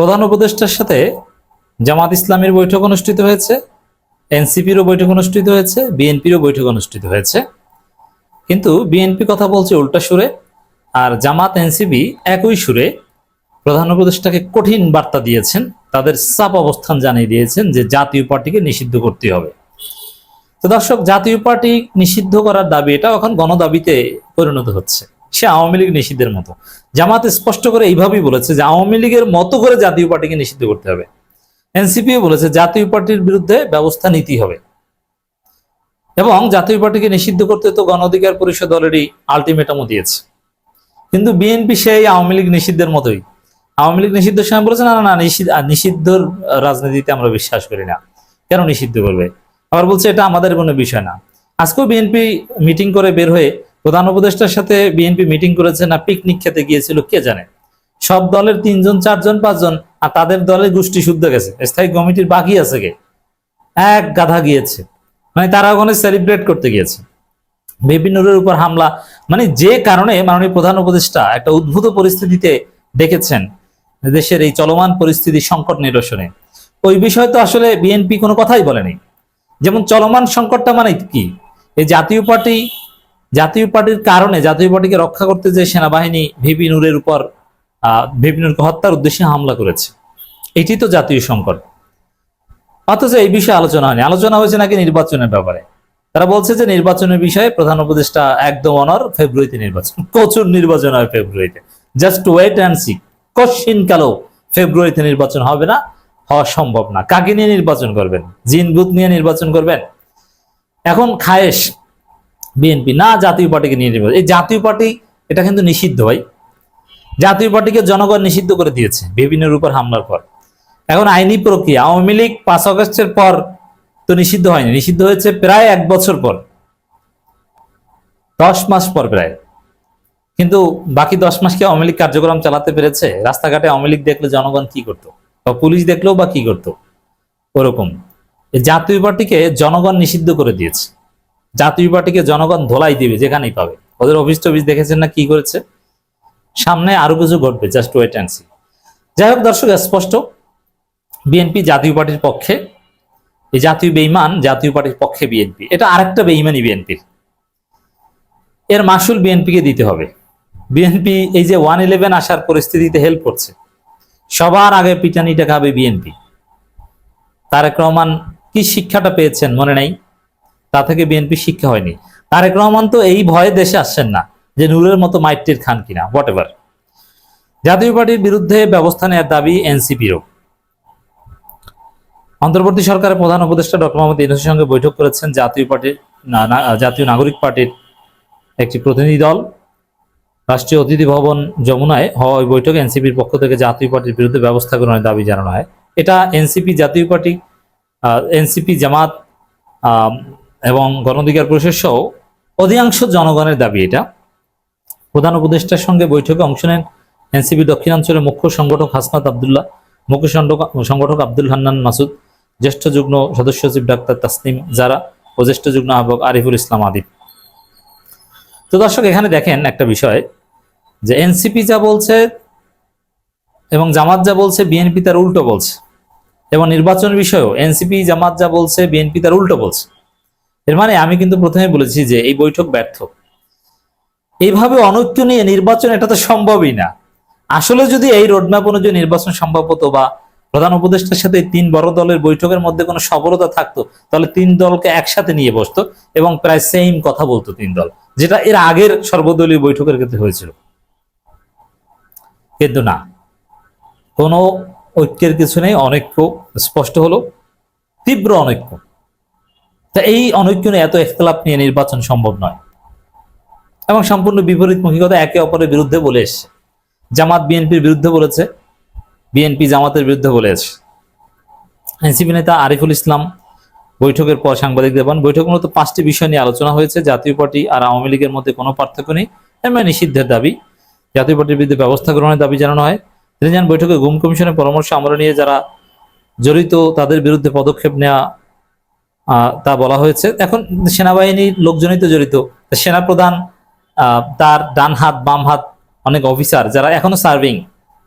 প্রধান উপদেষ্টার সাথে জামাত ইসলামের বৈঠক অনুষ্ঠিত হয়েছে, এনসিপিরও বৈঠক অনুষ্ঠিত হয়েছে, বিএনপিরও বৈঠক অনুষ্ঠিত হয়েছে। কিন্তু বিএনপি কথা বলছে উল্টা সুরে আর জামাত এনসিপি একই সুরে প্রধান উপদেষ্টাকে কঠিন বার্তা দিয়েছেন, তাদের সাপ অবস্থান জানিয়ে দিয়েছেন যে জাতীয় পার্টিকে নিষিদ্ধ করতে হবে। তো দর্শক, জাতীয় পার্টি নিষিদ্ধ করার দাবি এটা এখন গণদাবিতে পরিণত হচ্ছে। সে আওয়ামী লীগ নিষিদ্ধের মতো। জামাত স্পষ্ট করে এইভাবেই বলেছে যে আওয়ামী লীগের মতো করে জাতীয় পার্টিকে নিষিদ্ধ করতে হবে। এনসিপিও বলেছে জাতীয় পার্টির বিরুদ্ধে ব্যবস্থা নিতেই হবে। এবং জাতীয় পার্টিকে নিষিদ্ধ করতে তো গণ অধিকার পরিষদ অলরেডি আলটিমেটামও দিয়েছে। কিন্তু বিএনপি সেই আওয়ামী লীগ নিষিদ্ধের মতোই। আওয়ামী লীগ নিষিদ্ধের সময় বলেছে, না না না, নিষিদ্ধ নিষিদ্ধর রাজনীতিতে আমরা বিশ্বাস করি না। কেন নিষিদ্ধ করবে? আবার বলছে, এটা আমাদের কোনো বিষয় না। আজকেও বিএনপি মিটিং করে বের হয়ে প্রধান উপদেষ্টার সাথে বিএনপি মিটিং করেছে না পিকনিক খেতে গিয়েছিল, কে জানে? সব দলের তিনজন, চারজন, পাঁচজন, আর তাদের দলের গোষ্ঠী শুদ্ধ গেছে। স্থায়ী কমিটির বাকি আছে গে এক গাধা গিয়েছে। মানে তারা ওখানে সেলিব্রেট করতে গিয়েছে। বিভিন্নরের উপর হামলা। মানে যে কারণে মাননীয় প্রধান উপদেষ্টা একটা উদ্ভূত পরিস্থিতিতে দেখেছেন দেশের এই চলমান পরিস্থিতি সংকট নিরসনে। ওই বিষয়ে তো আসলে বিএনপি কোনো কথাই বলেনি। যেমন চলমান সংকটটা মানে কি? এই জাতীয় পার্টি জাতীয় পার্টির কারণে, জাতীয় পার্টিকে রক্ষা করতে যে সেনাবাহিনী ভিপি নূরের উপর ভিপি নূরকে হত্যার উদ্দেশ্যে হামলা করেছে, এটি তো জাতীয় সংকট। অথচ এই বিষয়ে আলোচনা হয়নি। আলোচনা হয়েছে নাকি নির্বাচনের ব্যাপারে? তারা বলছে যে নির্বাচনের বিষয়ে প্রধান উপদেষ্টা একদম অনর, ফেব্রুয়ারিতে নির্বাচন। প্রচুর নির্বাচন হয় ফেব্রুয়ারিতে। জাস্ট ওয়েট অ্যান্ড সি কশিন কালো, ফেব্রুয়ারিতে নির্বাচন হবে না, হওয়া সম্ভব না। কাকে নিয়ে নির্বাচন করবেন? জিন বুথ নিয়ে নির্বাচন করবেন? এখন খায়েশ বিএনপি না জাতীয় পার্টিকে নিয়ে নির্বাচন। এই জাতীয় পার্টি, এটা কিন্তু নিষিদ্ধ হয় জাতীয় পার্টিকে জনগণ নিষিদ্ধ করে দিয়েছে বিভিন্নের উপর হামলার পর। এখন আইনি প্রক্রিয়া, আওয়ামী লীগ পাঁচ আগস্টের পর তো নিষিদ্ধ হয়নি। নিষিদ্ধ হয়েছে প্রায় এক বছর পর। দশ মাস পর প্রায়। কিন্তু বাকি দশ মাস কি আওয়ামী লীগ কার্যক্রম চালাতে পেরেছে? রাস্তাঘাটে আওয়ামী লীগ দেখলে জনগণ কি করতো? বা পুলিশ দেখলেও বা কি করতো? ওরকম। জাতীয় পার্টিকে জনগণ নিষিদ্ধ করে দিয়েছে। জাতীয় পার্টিকে জনগণ ধোলাই দিবে, যেখানেই পাবে। ওদের অফিস টফিস দেখেছেন না কি করেছে? সামনে আরও কিছু ঘটবে জাস্ট ওয়েট অ্যান্ড সি যাই হোক দর্শক স্পষ্ট। বিএনপি জাতীয় পার্টির পক্ষে এই জাতীয় বেইমান জাতীয় পার্টির পক্ষে বিএনপি। এটা আরেকটা বেইমানি বিএনপির। এর মাসুল বিএনপিকে দিতে হবে। বিএনপি এই যে ওয়ান ইলেভেন আসার পরিস্থিতিতে হেল্প করছে। সবার আগে পিটানিটা খাবে বিএনপি। তারেক রহমান কি শিক্ষাটা পেয়েছেন মনে নাই? তা থেকে বিএনপি শিক্ষা হয়নি। তারেক রহমান তো এই ভয়ে দেশে আসছেন না যে নূরের মতো মাইটির খান কিনা হোয়াট এভার জাতীয় পার্টির বিরুদ্ধে ব্যবস্থা নেওয়ার দাবি এনসিপিরও অন্তর্বর্তী সরকারের প্রধান উপদেষ্টা ডক্টর মোহাম্মদ ইউনুসের সঙ্গে বৈঠক করেছেন জাতীয় পার্টির জাতীয় নাগরিক পার্টির একটি প্রতিনিধি দল। রাষ্ট্রীয় অতিথি ভবন যমুনায় হওয়া ওই বৈঠকে এনসিপির পক্ষ থেকে জাতীয় পার্টির বিরুদ্ধে ব্যবস্থা গ্রহণের দাবি জানানো হয়। এটা এনসিপি জাতীয় পার্টি এনসিপি জামাত এবং গণধিকার পরিষদ সহ অধিকাংশ জনগণের দাবি এটা। প্রধান উপদেষ্টার সঙ্গে বৈঠকে অংশ নেন এনসিপি দক্ষিণাঞ্চলের মুখ্য সংগঠক হাসনাত আবদুল্লাহ, মুখ্য সংগঠক- আব্দুল হান্নান মাসুদ, জ্যেষ্ঠ যুগ্ম সদস্য সচিব ডাক্তার তাসনিম জারা ও জ্যেষ্ঠ যুগ্ম আহ্বক আরিফুল ইসলাম আদিব। তো দর্শক, এখানে দেখেন একটা বিষয় যে এনসিপি যা বলছে এবং জামাত যা বলছে, বিএনপি তার উল্টো বলছে। এবং নির্বাচন বিষয়েও এনসিপি জামাত যা বলছে, বিএনপি তার উল্টো বলছে। এর মানে আমি কিন্তু প্রথমে বলেছি যে এই বৈঠক ব্যর্থ। এইভাবে অনৈক্য নিয়ে নির্বাচন এটা তো সম্ভবই না। আসলে যদি এই রোডম্যাপ অনুযায়ী নির্বাচন সম্ভব হতো বা প্রধান উপদেষ্টার সাথে তিন বড় দলের বৈঠকের মধ্যে কোনো সবরতা থাকতো, তাহলে তিন দলকে একসাথে নিয়ে বসতো এবং প্রায় সেম কথা বলতো তিন দল, যেটা এর আগের সর্বদলীয় বৈঠকের ক্ষেত্রে হয়েছিল। কিন্তু না, কোনো ঐক্যের কিছু নেই, অনৈক্য স্পষ্ট হলো, তীব্র অনৈক্য। তা এই অনৈক্য নিয়ে এত একতলাপ নিয়ে নির্বাচন সম্ভব নয়। এবং সম্পূর্ণ বিপরীতমুখী কথা একে অপরের বিরুদ্ধে বলে এসছে। জামাত বিএনপির বিরুদ্ধে বলেছে, বিএনপি জামাতের বিরুদ্ধে বলে এসছে। এনসিপি নেতা আরিফুল ইসলাম বৈঠকের পর সাংবাদিকদের বলেন, বৈঠক মূলত পাঁচটি বিষয় নিয়ে আলোচনা হয়েছে। জাতীয় পার্টি আর আওয়ামী লীগের মধ্যে কোনো পার্থক্য নেই। এমন নিষিদ্ধের দাবি, জাতীয় পার্টির বিরুদ্ধে ব্যবস্থা গ্রহণের দাবি জানানো হয়। তিনি জানান, বৈঠকে গুম কমিশনের পরামর্শ আমরা নিয়ে যারা জড়িত তাদের বিরুদ্ধে পদক্ষেপ নেওয়া তা বলা হয়েছে। এখন সেনাবাহিনীর লোকজনই তো জড়িত। সেনাপ্রধান তার ডান হাত, বাম হাত অনেক অফিসার যারা এখনও সার্ভিং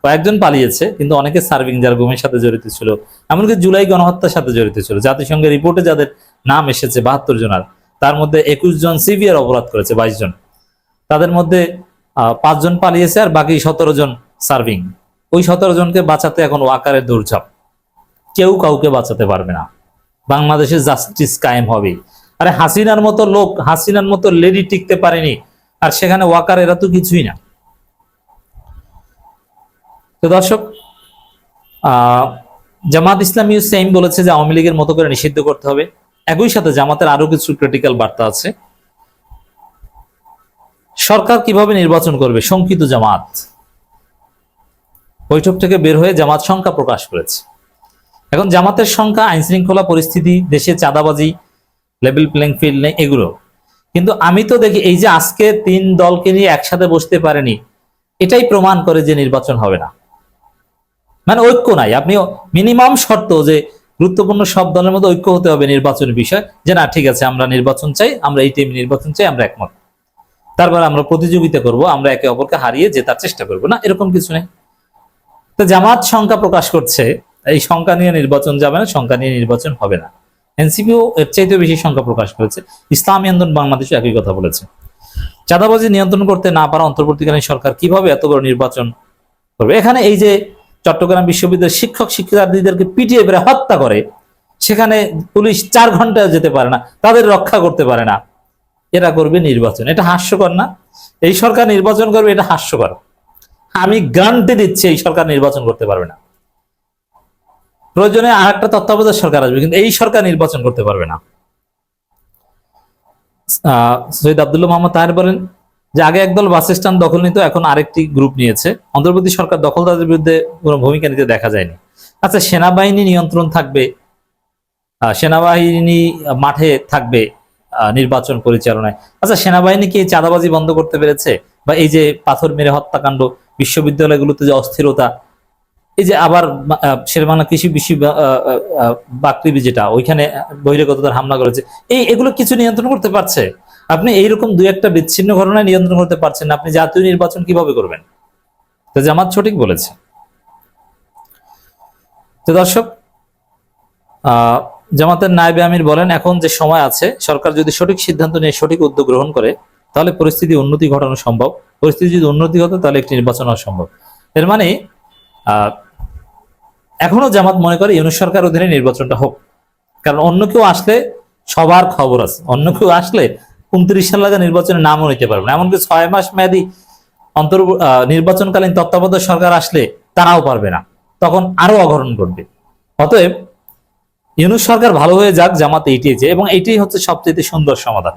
কয়েকজন পালিয়েছে, কিন্তু অনেকে সার্ভিং যারা গুমের সাথে জড়িত ছিল। এমনকি জুলাই গণহত্যার সাথে জড়িত ছিল। জাতিসংঘের রিপোর্টে যাদের নাম এসেছে, বাহাত্তর জনার তার মধ্যে একুশ জন সিভিয়ার অপরাধ করেছে, বাইশ জন। তাদের মধ্যে পাঁচজন পালিয়েছে আর বাকি সতেরো জন সার্ভিং ওই সতেরো জনকে বাঁচাতে এখন ওয়াকারের দৌড়ঝাঁপ কেউ কাউকে বাঁচাতে পারবে না। বাংলাদেশে জাস্টিস কায়েম হবে। আরে হাসিনার মতো লোক, হাসিনার মতো লেডি টিকতে পারেনি, আর সেখানে ওয়াকার এরা তো কিছুই না। তো দর্শক জামাত ইসলামী সেম বলেছে যে আওয়ামী লীগের মতো করে নিষিদ্ধ করতে হবে। একই সাথে জামাতের আরও কিছু ক্রিটিক্যাল বার্তা আছে। সরকার কীভাবে নির্বাচন করবে? শঙ্কিত জামাত। বৈঠক থেকে বের হয়ে জামাত সংখ্যা প্রকাশ করেছে। এখন জামাতের সংখ্যা আইন শৃঙ্খলা পরিস্থিতি দেশে চাঁদাবাজি লেভেল প্লেইং ফিল্ড নেই, এগুলো। কিন্তু আমি তো দেখি এই যে আজকে তিন দলকে নিয়ে একসাথে বসতে পারেনি, এটাই প্রমাণ করে যে নির্বাচন হবে না। মানে ঐক্য নাই। আপনি মিনিমাম শর্ত যে গুরুত্বপূর্ণ সব দলের মধ্যে ঐক্য হতে হবে নির্বাচনের বিষয়, যে না, ঠিক আছে, আমরা নির্বাচন চাই, আমরা এই টিম নির্বাচন চাই, আমরা একমত। তারপরে আমরা প্রতিযোগিতা করব, আমরা একে অপরকে হারিয়ে জেতার চেষ্টা করব। না, এরকম কিছু নেই। তো জামাত সংখ্যা প্রকাশ করছে এই সংখ্যা নিয়ে নির্বাচন যাবে না, সংখ্যা নিয়ে নির্বাচন হবে না। এনসিপিও এর চাইতে বেশি সংখ্যা প্রকাশ করেছে। ইসলামী আন্দোলন বাংলাদেশও একই কথা বলেছে। চাঁদাবাজি নিয়ন্ত্রণ করতে না পারা অন্তর্বর্তীকালীন সরকার কীভাবে এত বড় নির্বাচন করবে? এখানে এই যে চট্টগ্রাম বিশ্ববিদ্যালয়ের শিক্ষক, শিক্ষার্থীদেরকে পিটিয়ে বেড়ে হত্যা করে, সেখানে পুলিশ চার ঘন্টায় যেতে পারে না, তাদের রক্ষা করতে পারে না। এরা করবে নির্বাচন। এটা হাস্যকর না? এই সরকার নির্বাচন করবে, এটা হাস্যকর। আমি গ্রান্টি দিচ্ছি এই সরকার নির্বাচন করতে পারবে না। প্রয়োজনে আর একটা তত্ত্বাবধায়ক সরকার আসবে, কিন্তু এই সরকার নির্বাচন করতে পারবে না। সৈয়দ আব্দুল্লাহ মোহাম্মদ তাহের বলেন যে, আগে একদল বাস স্ট্যান্ড দখল নিত, এখন আরেকটি গ্রুপ নিয়েছে। অন্তর্বর্তী সরকার দখলদারদের বিরুদ্ধে কোনো ভূমিকা নিতে দেখা যায়নি। আচ্ছা সেনাবাহিনী নিয়ন্ত্রণ থাকবে সেনাবাহিনী মাঠে থাকবে নির্বাচন পরিচালনায়। আচ্ছা সেনাবাহিনী কি চাঁদাবাজি বন্ধ করতে পেরেছে? বা এই যে পাথর মেরে হত্যাকাণ্ড, বিশ্ববিদ্যালয়গুলোতে যে অস্থিরতা এই যে আবার শেরবাংলা কৃষি বিশ্ব বাকৃবি যেটা, ওইখানে বহিরাগতদের হামলা করেছে, এই এগুলো কিছু নিয়ন্ত্রণ করতে পারছে? আপনি এইরকম দুই একটা বিচ্ছিন্ন ঘটনায় নিয়ন্ত্রণ করতে পারছেন আপনি জাতীয় নির্বাচন কীভাবে করবেন? তো জামাত সঠিক বলেছে। তো দর্শক জামাতের নায়েবে আমির বলেন, এখন যে সময় আছে, সরকার যদি সঠিক সিদ্ধান্ত নিয়ে সঠিক উদ্যোগ গ্রহণ করে, তাহলে পরিস্থিতি উন্নতি ঘটানো সম্ভব। পরিস্থিতি যদি উন্নতি হতো তাহলে একটি নির্বাচন হওয়া সম্ভব। এর মানে এখনও জামাত মনে করে ইউনুস সরকার অধীনে নির্বাচনটা হোক। কারণ অন্য কেউ আসলে সবার খবর আছে। অন্য কেউ আসলে উনত্রিশ সাল লাগা নির্বাচনের নামও নিতে পারবে না। এমনকি ছয় মাস মেয়াদি অন্তর নির্বাচনকালীন তত্ত্বাবধায়ক সরকার আসলে তারাও পারবে না। তখন আরও অঘটন ঘটবে। অতএব ইউনুস সরকার ভালো হয়ে যাক, জামাত এইটিয়েছে এবং এইটাই হচ্ছে সবচেয়ে সুন্দর সমাধান।